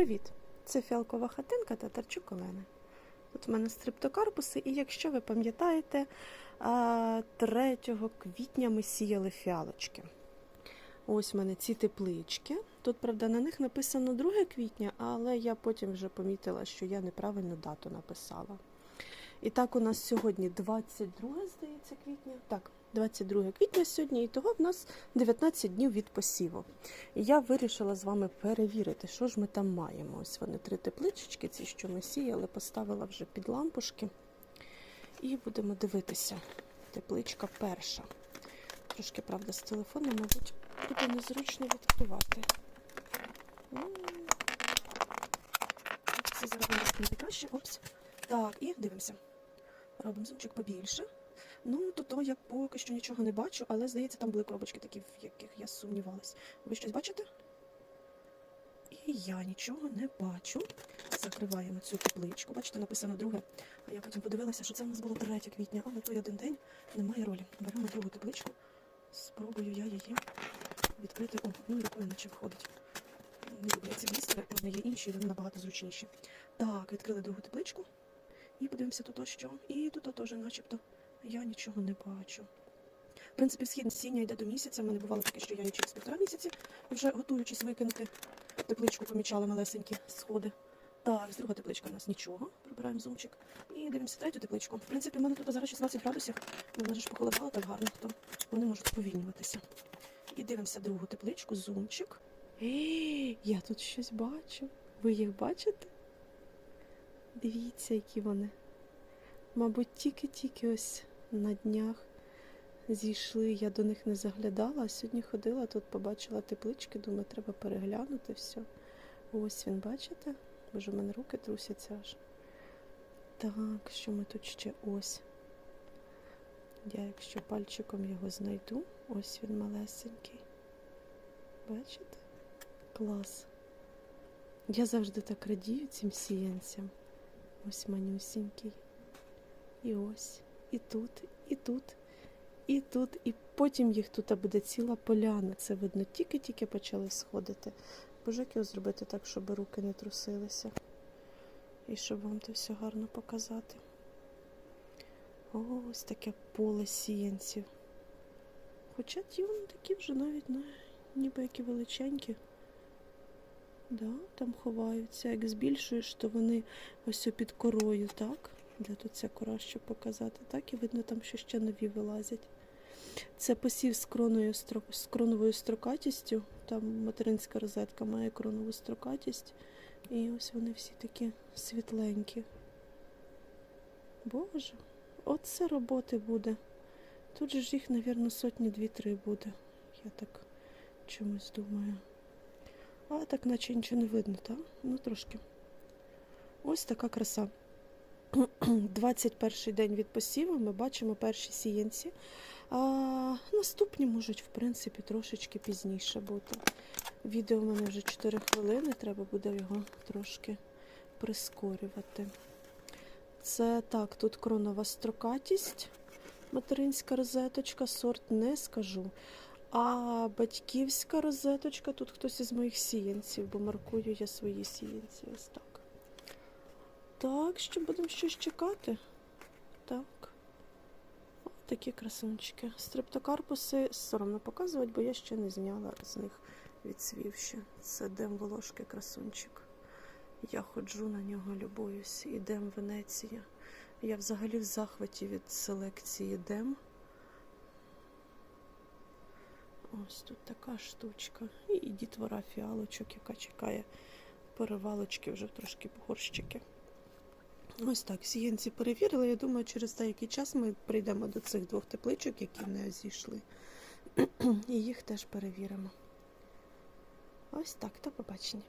Привіт! Це фіалкова хатинка Татарчук Олени. Тут в мене стриптокарпуси, і якщо ви пам'ятаєте, 3 квітня ми сіяли фіалочки. Ось в мене ці теплички. Тут, правда, на них написано 2 квітня, але я потім вже помітила, що я неправильну дату написала. І так, у нас сьогодні 22, здається, квітня. Так, 22 квітня сьогодні, і того в нас 19 днів від посіву. І я вирішила з вами перевірити, що ж ми там маємо. Ось вони три тепличечки, ці, що ми сіяли, поставила вже під лампушки. І будемо дивитися. Тепличка перша. Трошки, правда, з телефону, мабуть, буде незручно відкривати. Зробимо. Опс. Так, і дивимося. Робимо зумчик побільше. Ну, то, то я поки що нічого не бачу, але здається, там були коробочки такі, в яких я сумнівалась. Ви щось бачите? І я нічого не бачу. Закриваємо цю тепличку. Бачите, написано друге. А я потім подивилася, що це в нас було 3 квітня, а на той один день немає ролі. Беремо другу тепличку. Спробую я її відкрити. О, ну рукою наче входить. Не люблю ці блістери, мене є інші, вони набагато зручніші. Так, відкрили другу тепличку. І подивимося тут що. І тут теж начебто я нічого не бачу. В принципі, схід сіння йде до місяця. В мене бувало таке, що я і через півтора місяці, вже готуючись викинути тепличку, помічала малесенькі сходи. Так, друга тепличка у нас нічого. Прибираємо зумчик. І дивимося третю тепличку. В принципі, в мене тут зараз 16 градусів. Вона ж похолодала так гарно, то вони можуть сповільнюватися. І дивимося другу тепличку, зумчик. Ей, я тут щось бачу. Ви їх бачите? Дивіться, які вони. Мабуть, тільки-тільки ось на днях зійшли, я до них не заглядала, а сьогодні ходила, тут побачила теплички, думаю, треба переглянути все. Ось він, бачите? Боже, в мене руки трусяться аж. Так, що ми тут ще ось. Я, якщо пальчиком його знайду, ось він малесенький. Бачите? Клас. Я завжди так радію цим сіянцям. Ось манюсінький. І ось, і тут, і тут, і тут, і потім їх тут буде ціла поляна. Це видно, тільки-тільки почали сходити. Боже, як його зробити так, щоб руки не трусилися. І щоб вам це все гарно показати. Ось таке поле сіянців. Хоча ті вони такі вже навіть ну, ніби які величенькі. Да, там ховаються. Як збільшуєш, то вони ось під корою, так? Де тут ця кора, щоб показати, так? І видно там, що ще нові вилазять. Це посів з кроною з кроновою строкатістю. Там материнська розетка має кронову строкатість. І ось вони всі такі світленькі. Боже, оце роботи буде. Тут же ж їх, мабуть, сотні дві-три буде. Я так чомусь думаю. А так наче нічого не видно, так? Ну трошки. Ось така краса. 21 день від посіву ми бачимо перші сіянці. А наступні можуть, в принципі, трошечки пізніше бути. Відео у мене вже 4 хвилини, треба буде його трошки прискорювати. Це так, тут кронова строкатість, материнська розеточка, сорт не скажу. А батьківська розеточка, тут хтось із моїх сіянців, бо маркую я свої сіянці. Ось так. Так, що будемо щось чекати? Так. О, такі красунчики. Стрептокарпуси соромно показувати, бо я ще не зняла з них відсвівши. Це дем волошки красунчик. Я ходжу на нього, любуюсь. Ідем Венеція. Я взагалі в захваті від селекції дем. Ось тут така штучка. І дітвора фіалочок, яка чекає перевалочки вже трошки горщики. Ось так, сіянці перевірили. Я думаю, через деякий час ми прийдемо до цих двох тепличок, які не зійшли. І їх теж перевіримо. Ось так, до побачення.